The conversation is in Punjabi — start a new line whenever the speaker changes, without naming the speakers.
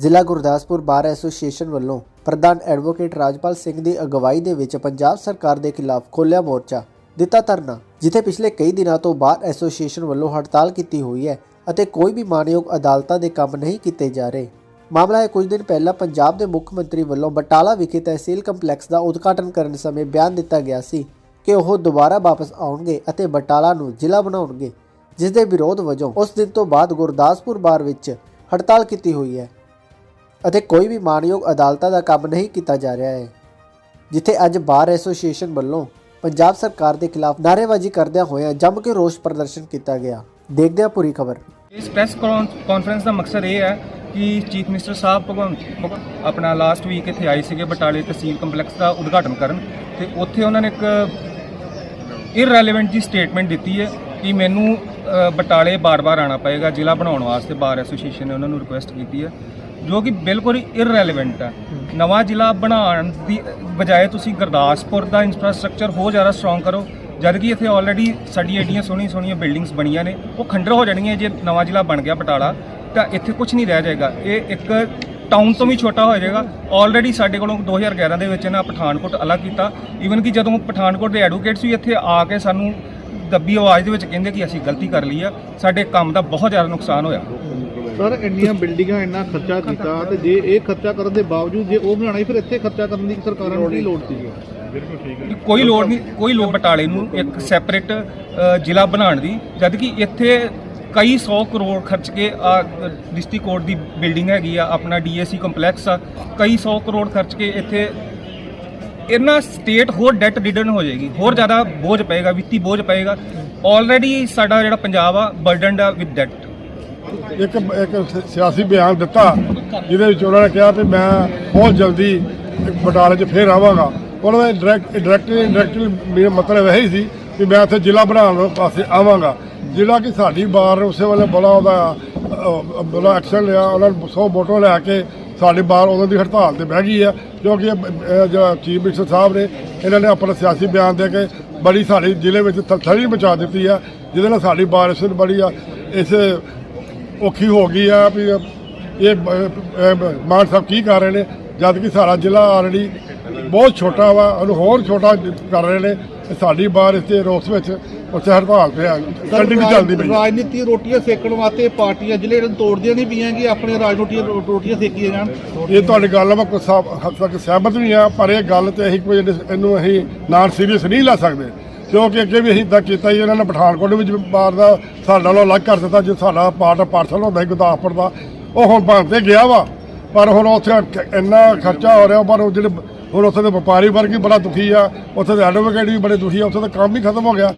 ਜ਼ਿਲ੍ਹਾ ਗੁਰਦਾਸਪੁਰ ਬਾਰ ਐਸੋਸੀਏਸ਼ਨ ਵੱਲੋਂ ਪ੍ਰਧਾਨ ਐਡਵੋਕੇਟ ਰਾਜਪਾਲ ਸਿੰਘ ਦੀ ਅਗਵਾਈ ਦੇ ਵਿੱਚ ਪੰਜਾਬ ਸਰਕਾਰ ਦੇ ਖਿਲਾਫ ਖੋਲ੍ਹਿਆ ਮੋਰਚਾ ਦਿੱਤਾ ਧਰਨਾ, ਜਿੱਥੇ ਪਿਛਲੇ ਕਈ ਦਿਨਾਂ ਤੋਂ ਬਾਰ ਐਸੋਸੀਏਸ਼ਨ ਵੱਲੋਂ ਹੜਤਾਲ ਕੀਤੀ ਹੋਈ ਹੈ ਅਤੇ ਕੋਈ ਵੀ ਮਾਨਯੋਗ ਅਦਾਲਤਾਂ ਦੇ ਕੰਮ ਨਹੀਂ ਕੀਤੇ ਜਾ ਰਹੇ। ਮਾਮਲਾ ਹੈ ਕੁਝ ਦਿਨ ਪਹਿਲਾਂ ਪੰਜਾਬ ਦੇ ਮੁੱਖ ਮੰਤਰੀ ਵੱਲੋਂ ਬਟਾਲਾ ਵਿਖੇ ਤਹਿਸੀਲ ਕੰਪਲੈਕਸ ਦਾ ਉਦਘਾਟਨ ਕਰਨ ਸਮੇਂ ਬਿਆਨ ਦਿੱਤਾ ਗਿਆ ਸੀ ਕਿ ਉਹ ਦੁਬਾਰਾ ਵਾਪਸ ਆਉਣਗੇ ਅਤੇ ਬਟਾਲਾ ਨੂੰ ਜ਼ਿਲ੍ਹਾ ਬਣਾਉਣਗੇ, ਜਿਸ ਦੇ ਵਿਰੋਧ ਵਜੋਂ ਉਸ ਦਿਨ ਤੋਂ ਬਾਅਦ ਗੁਰਦਾਸਪੁਰ ਬਾਰ ਵਿੱਚ ਹੜਤਾਲ ਕੀਤੀ ਹੋਈ ਹੈ। ਅਤੇ ਕੋਈ ਵੀ ਮਾਨਯੋਗ ਅਦਾਲਤਾਂ ਦਾ ਕੰਮ ਨਹੀਂ ਕੀਤਾ ਜਾ ਰਿਹਾ ਹੈ, ਜਿੱਥੇ ਅੱਜ ਬਾਰ ਐਸੋਸੀਏਸ਼ਨ ਵੱਲੋਂ ਪੰਜਾਬ ਸਰਕਾਰ ਦੇ ਖਿਲਾਫ ਨਾਅਰੇਬਾਜ਼ੀ ਕਰਦਿਆਂ ਹੋਇਆਂ ਜੰਮ ਕੇ ਰੋਸ ਪ੍ਰਦਰਸ਼ਨ ਕੀਤਾ ਗਿਆ। ਦੇਖਦੇ ਹਾਂ ਪੂਰੀ ਖਬਰ।
ਇਸ ਪ੍ਰੈਸ ਕਾਨਫਰੰਸ ਦਾ ਮਕਸਦ ਇਹ ਹੈ ਕਿ ਚੀਫ ਮਿਨਿਸਟਰ ਸਾਹਿਬ ਭਗਵੰਤ ਭਗ- ਆਪਣਾ ਲਾਸਟ ਵੀਕ ਇੱਥੇ ਆਏ ਸੀਗੇ ਬਟਾਲੇ ਤਹਿਸੀਲ ਕੰਪਲੈਕਸ ਦਾ ਉਦਘਾਟਨ ਕਰਨ ਤੇ ਉੱਥੇ ਉਹਨਾਂ ਨੇ ਇੱਕ ਇਰਰੈਲੇਵੈਂਟ ਜੀ ਸਟੇਟਮੈਂਟ ਦਿੱਤੀ ਹੈ। ਕਿ ਮੈਨੂੰ ਅ, ਬਟਾਲੇ ਬਾਰ-ਬਾਰ ਆਣਾ ਪਏਗਾ। ਜ਼ਿਲ੍ਹਾ ਬਣਾਉਣ ਵਾਸਤੇ ਬਾਰ ਐਸੋਸੀਏਸ਼ਨ ਨੇ ਉਹਨਾਂ ਨੂੰ ਰਿਕੁਐਸਟ ਕੀਤੀ ਹੈ ਜੋ ਕਿ ਬਿਲਕੁਲ ਹੀ ਇਰਰੈਲੇਵੈਂਟ ਹੈ। ਨਵਾਂ ਜ਼ਿਲ੍ਹਾ ਬਣਾਉਣ ਦੀ ਬਜਾਏ ਤੁਸੀਂ ਗੁਰਦਾਸਪੁਰ ਦਾ ਇਨਫਰਾਸਟ੍ਰਕਚਰ ਹੋਰ ਜ਼ਿਆਦਾ ਸਟਰੋਂਗ ਕਰੋ ਜਦ ਕਿ ਇੱਥੇ ਆਲਰੇਡੀ ਸਾਡੀਆਂ ਐਡੀਆਂ ਸੋਹਣੀਆਂ ਸੋਹਣੀਆਂ ਬਿਲਡਿੰਗਸ ਬਣੀਆਂ ਨੇ। ਉਹ ਖੰਡਰ ਹੋ ਜਾਣਗੀਆਂ ਜੇ ਨਵਾਂ ਜ਼ਿਲ੍ਹਾ ਬਣ ਗਿਆ ਬਟਾਲਾ ਤਾਂ ਇੱਥੇ ਕੁਝ ਨਹੀਂ ਰਹਿ ਜਾਏਗਾ। ਇਹ ਇੱਕ ਟਾਊਨ ਤੋਂ ਵੀ ਛੋਟਾ ਹੋ ਜਾਏਗਾ। ਆਲਰੇਡੀ ਸਾਡੇ ਕੋਲੋਂ 2011 ਦੇ ਵਿੱਚ ਨਾ ਪਠਾਨਕੋਟ ਅਲੱਗ ਕੀਤਾ। ਈਵਨ ਕਿ ਜਦੋਂ ਪਠਾਨਕੋਟ ਦੇ ਐਡਵੋਕੇਟਸ ਵੀ ਇੱਥੇ ਆ ਕੇ ਸਾਨੂੰ ਦੱਬੀ ਆਵਾਜ਼ ਦੇ ਵਿੱਚ ਕਹਿੰਦੇ ਕਿ ਅਸੀਂ ਗਲਤੀ ਕਰ ਲਈ ਆ ਸਾਡੇ ਕੰਮ ਦਾ ਬਹੁਤ ਜ਼ਿਆਦਾ ਨੁਕਸਾਨ ਹੋਇਆ।
ਸਰ ਇੰਨੀਆਂ ਬਿਲਡਿੰਗਾਂ ਇੰਨਾ ਖਰਚਾ ਕੀਤਾ ਤੇ ਜੇ ਇਹ ਖਰਚਾ ਕਰਨ ਦੇ ਬਾਵਜੂਦ ਜੇ ਉਹ ਬਣਾਣਾ ਫਿਰ ਇੱਥੇ ਖਰਚਾ ਕਰਨ ਦੀ ਸਰਕਾਰਾਂ ਨੂੰ ਕੀ ਲੋੜ ਸੀ
ਕੋਈ ਲੋੜ ਨਹੀਂ ਕੋਈ ਲੋੜ ਬਟਾਲੇ ਨੂੰ ਇੱਕ ਸੈਪਰੇਟ ਜ਼ਿਲ੍ਹਾ ਬਣਾਉਣ ਦੀ ਜਦ ਕਿ ਇੱਥੇ ਕਈ 100 ਕਰੋੜ ਖਰਚ ਕੇ ਆ ਡਿਸਟ੍ਰਿਕਟ ਕੋਰਟ ਦੀ ਬਿਲਡਿੰਗ ਹੈਗੀ ਆ ਆਪਣਾ ਡੀਏਸੀ ਕੰਪਲੈਕਸ ਆ ਕਈ 100 ਕਰੋੜ ਖਰਚ ਕੇ ਇੱਥੇ ਇਹਨਾਂ ਸਟੇਟ ਹੋਰ ਡੈਟ ਰਿਡਨ ਹੋ ਜਾਏਗੀ ਹੋਰ ਜ਼ਿਆਦਾ ਬੋਝ ਪਏਗਾ ਵਿੱਤੀ ਬੋਝ ਪਏਗਾ। ਆਲਰੇਡੀ ਸਾਡਾ ਜਿਹੜਾ ਪੰਜਾਬ ਆ ਬਰਡਨਡ ਆ ਵਿਦ ਡੈਟ
ਇੱਕ ਇੱਕ ਸਿਆਸੀ ਬਿਆਨ ਦਿੱਤਾ ਜਿਹਦੇ ਵਿੱਚ ਉਹਨਾਂ ਨੇ ਕਿਹਾ ਕਿ ਮੈਂ ਬਹੁਤ ਜਲਦੀ ਬਟਾਲੇ 'ਚ ਫੇਰ ਆਵਾਂਗਾ। ਉਹਨਾਂ ਦਾ ਡਾਇਰੈਕਟ ਡਾਇਰੈਕਟਲੀ ਇੰਡਾਇਰੈਕਟਲੀ ਮੇਰਾ ਮਤਲਬ ਇਹ ਹੀ ਸੀ ਕਿ ਮੈਂ ਇੱਥੇ ਜ਼ਿਲ੍ਹਾ ਬਣਾਉਣ ਪਾਸੇ ਆਵਾਂਗਾ। ਜਿਹੜਾ ਕਿ ਸਾਡੀ ਬਾਰ ਉਸੇ ਵੇਲੇ ਬੜਾ ਉਹਦਾ ਅ, ਬੜਾ ਐਕਸ਼ਨ ਲਿਆ ਉਹਨਾਂ ਨੇ 100 ਵੋਟਾਂ ਲੈ ਕੇ ਸਾਡੀ ਬਾਰ ਉਹਨਾਂ ਦੀ ਹੜਤਾਲ ਤੇ ਬਹਿ ਗਈ ਹੈ ਕਿਉਂਕਿ ਇਹ, ਚੀਫ ਮਿਨਿਸਟਰ ਸਾਹਿਬ ਨੇ ਇਹਨਾਂ ਨੇ ਆਪਣਾ ਸਿਆਸੀ ਬਿਆਨ ਦੇ ਕੇ ਬੜੀ ਸਾਡੇ ਜ਼ਿਲ੍ਹੇ ਵਿੱਚ ਥੜੀ ਬਚਾ ਦਿੱਤੀ ਆ ਜਿਹਦੇ ਨਾਲ ਸਾਡੀ ਬਾਰਿਸ ਬੜੀ ਆ ਇਸ ਔਖੀ ਹੋ ਗਈ ਆ ਵੀ ਇਹ ਮਾਨ ਸਾਹਿਬ ਕੀ ਕਰ ਰਹੇ ਨੇ ਜਦ ਕਿ ਸਾਡਾ ਜ਼ਿਲ੍ਹਾ ਆਲਰੇਡੀ ਬਹੁਤ ਛੋਟਾ ਵਾ ਉਹਨੂੰ ਹੋਰ ਛੋਟਾ ਕਰ ਰਹੇ ਨੇ ਤੇ ਸਾਡੀ ਬਾਰਿਸ ਦੇ ਰੋਸ ਵਿੱਚ ਉੱਥੇ ਹੜਤਾਲ ਤੇ ਆ ਕੰਟੀਨਿਊ ਚੱਲਦੀ ਪਈ।
ਰਾਜਨੀਤੀ ਰੋਟੀਆਂ ਸੇਕਣ ਵਾਸਤੇ ਪਾਰਟੀਆਂ ਜ਼ਿਲ੍ਹੇ ਨੂੰ ਤੋੜਦੀਆਂ ਨਹੀਂ ਪਈਆਂ ਕਿ ਆਪਣੇ ਰਾਜਨੀਤੀਆਂ ਰੋ- ਰੋਟੀਆਂ ਸੇਕੀਆਂ ਜਾਣ।
ਇਹ ਤੁਹਾਡੀ ਗੱਲ ਮੈਂ ਕੋਈ ਸਾ- ਹੱਦ ਤੱਕ ਸਹਿਮਤ ਨਹੀਂ ਆ ਪਰ ਇਹ ਗੱਲ ਤੇ ਅਸੀਂ ਕੋਈ ਇਹਨੂੰ ਅਸੀਂ ਨਾਨ ਸੀਰੀਅਸ ਨਹੀਂ ਲੈ ਸਕਦੇ। ਕਿਉਂਕਿ ਅੱਗੇ ਵੀ ਅਸੀਂ ਇਦਾਂ ਕੀਤਾ ਹੀ ਇਹਨਾਂ ਨੇ ਪਠਾਨਕੋਟ ਵਿੱਚ ਬਾਰ ਦਾ ਸਾਡੇ ਨਾਲੋਂ ਅਲੱਗ ਕਰ ਦਿੱਤਾ ਜੋ ਸਾਡਾ ਪਾਰਟ ਪਾਰਸਲ ਹੁੰਦਾ ਸੀ ਗੁਰਦਾਸਪੁਰ ਦਾ। ਉਹ ਹੁਣ ਬਣ ਤੇ ਗਿਆ ਵਾ ਪਰ ਹੁਣ ਉੱਥੇ ਖ- ਇੰਨਾ ਖਰਚਾ ਹੋ ਰਿਹਾ ਪਰ ਉਹ ਜਿਹੜੇ ਹੁਣ ਉੱਥੇ ਦੇ ਵਪਾਰੀ ਵਰਗ ਵੀ ਬੜਾ ਦੁਖੀ ਆ ਉੱਥੇ ਦੇ ਐਡਵੋਕੇਟ ਵੀ ਬੜੇ ਦੁਖੀ ਆ ਉੱਥੇ ਦਾ ਕੰਮ ਹੀ ਖਤਮ ਹੋ ਗਿਆ।